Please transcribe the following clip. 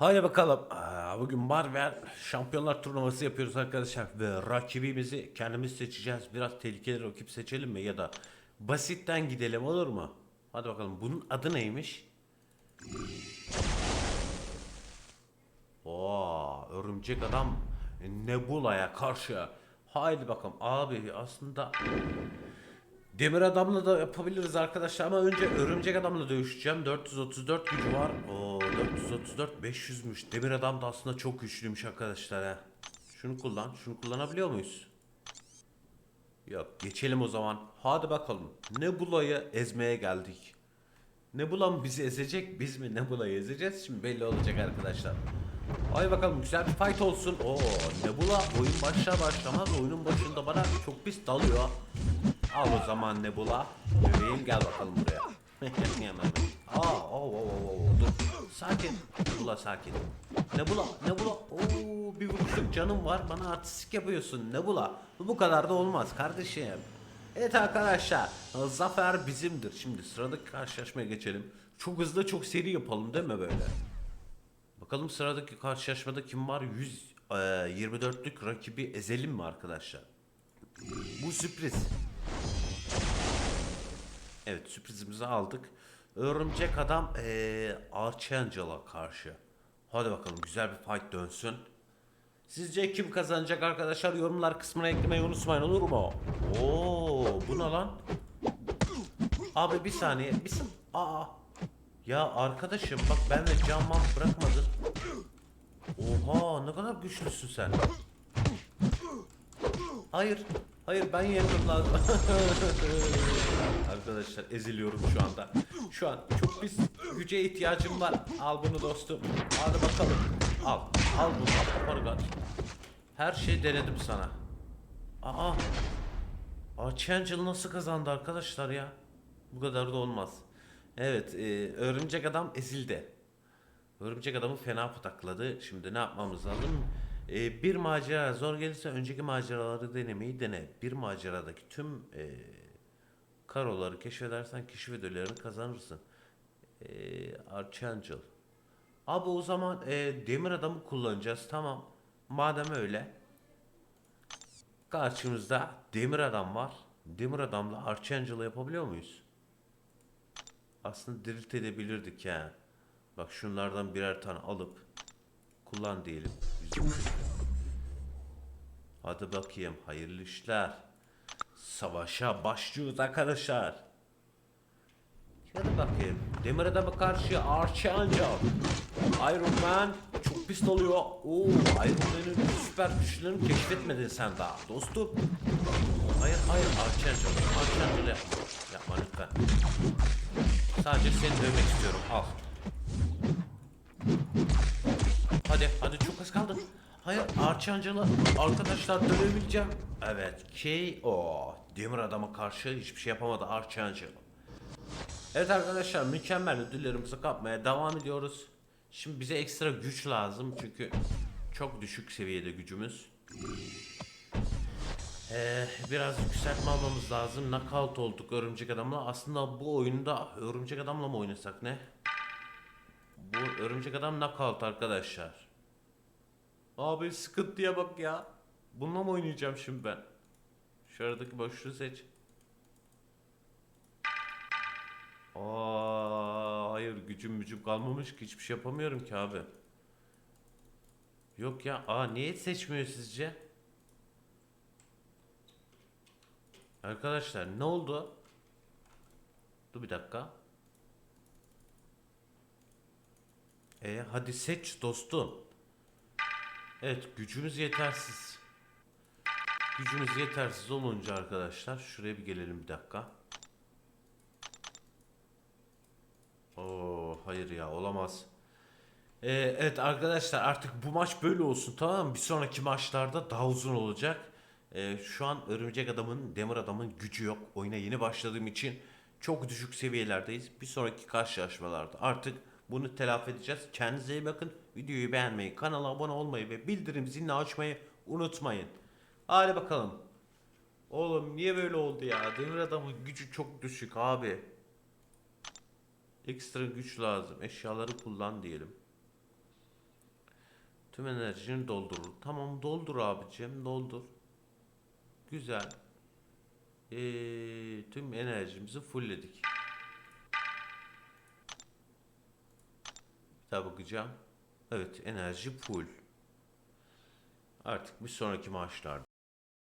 Hadi bakalım. Bugün Marvel Şampiyonlar Turnuvası yapıyoruz arkadaşlar. Ve rakibimizi kendimiz seçeceğiz. Biraz tehlikeli rakip seçelim mi? Ya da basitten gidelim olur mu? Hadi bakalım. Bunun adı neymiş? Oo, örümcek adam Nebula'ya karşı. Haydi bakalım. Abi aslında Demir adamla da yapabiliriz arkadaşlar ama önce örümcek adamla dövüşeceğim. 434 gücü var. Oo 434 500'müş. Demir adam da aslında çok güçlüymüş arkadaşlar ha. Şunu kullan. Şunu kullanabiliyor muyuz? Yok geçelim o zaman. Hadi bakalım. Nebula'yı ezmeye geldik. Nebula mı bizi ezecek? Biz mi Nebula'yı ezeceğiz? Şimdi belli olacak arkadaşlar. Ay bakalım güzel bir fight olsun. Oo Nebula oyun başlar başlamaz oyunun başında bana çok pis dalıyor. Al o zaman Nebula. Bebeğim gel bakalım buraya. Aa, oo, oo, oo, oo, dur. Sakin. Nebula sakin. Nebula, Nebula. Oo, bir vuruşluk canım var. Bana artistik yapıyorsun Nebula. Bu kadar da olmaz kardeşim. Evet arkadaşlar. Zafer bizimdir. Şimdi sıradaki karşılaşmaya geçelim. Çok hızlı çok seri yapalım değil mi böyle? Bakalım sıradaki karşılaşmada kim var? 124'lük rakibi ezelim mi arkadaşlar? Bu sürpriz. Evet sürprizimizi aldık. Örümcek adam eee Archangel'a karşı. Hadi bakalım güzel bir fight dönsün. Sizce kim kazanacak arkadaşlar? Yorumlar kısmına eklemeyi unutmayın olur mu? Oo, bu ne lan? Abi bir saniye. Bir saniye. Aa. Ya arkadaşım bak ben de canman bırakmadın. Oha ne kadar güçlüsün sen. Hayır. Hayır ben yendim lazım. Arkadaşlar eziliyorum şu anda. Şu an çok pis güce ihtiyacım var. Al bunu dostum. Hadi bakalım. Al. Al bunu. Al kapargat. Her şey denedim sana. Aa. Archangel nasıl kazandı arkadaşlar ya? Bu kadar da olmaz. Evet, e, örümcek adam ezildi. Örümcek adamı fena patakladı. Şimdi ne yapmamız lazım? E, bir macera zor gelirse önceki maceraları denemeyi dene. Bir maceradaki tüm e, karoları keşfedersen keşif ödüllerini kazanırsın. E, Archangel. Abi o zaman e, demir adamı kullanacağız. Tamam. Madem öyle. Karşımızda demir adam var. Demir adamla Archangel'ı yapabiliyor muyuz? Aslında dirilt edebilirdik ya. Bak şunlardan birer tane alıp kullan diyelim. Hadi bakayım hayırlı işler. Savaşa başlıyoruz arkadaşlar. Hadi bakayım. Demir adama karşı Archangel. Iron Man çok pis oluyor. Oo, Iron Man'in süper güçlerini keşfetmedin sen daha dostum. Hayır hayır Archangel. Archangel yapma. Yapma lütfen. Sadece seni dövmek istiyorum. Al. Archangel'ı arkadaşlar dövebileceğim. Evet KO. Demir adama karşı hiçbir şey yapamadı Archangel. Evet arkadaşlar mükemmel ödüllerimizi kapmaya devam ediyoruz. Şimdi bize ekstra güç lazım çünkü çok düşük seviyede gücümüz. Ee, biraz yükseltme almamız lazım. Knockout olduk örümcek adamla. Aslında bu oyunda örümcek adamla mı oynasak ne? Bu örümcek adam knockout arkadaşlar. Abi sıkıntıya bak ya. Bununla mı oynayacağım şimdi ben? Şu aradaki boşluğu seç. Aa, hayır gücüm gücüm kalmamış ki hiçbir şey yapamıyorum ki abi. Yok ya. Aa niye seçmiyor sizce? Arkadaşlar ne oldu? Dur bir dakika. E hadi seç dostum. Evet gücümüz yetersiz. Gücümüz yetersiz olunca arkadaşlar şuraya bir gelelim bir dakika. Oo hayır ya olamaz. Ee, evet arkadaşlar artık bu maç böyle olsun tamam mı? Bir sonraki maçlarda daha uzun olacak. Ee, şu an örümcek adamın, demir adamın gücü yok. Oyuna yeni başladığım için çok düşük seviyelerdeyiz. Bir sonraki karşılaşmalarda artık bunu telafi edeceğiz. Kendinize iyi bakın. Videoyu beğenmeyi, kanala abone olmayı ve bildirim zilini açmayı unutmayın. Hadi bakalım. Oğlum niye böyle oldu ya? Demir adamın gücü çok düşük abi. Ekstra güç lazım. Eşyaları kullan diyelim. tüm enerjini doldurur. Tamam doldur abicim doldur. Güzel. Ee, tüm enerjimizi fullledik. Daha bakacağım. Evet enerji full. Artık bir sonraki maaşlarda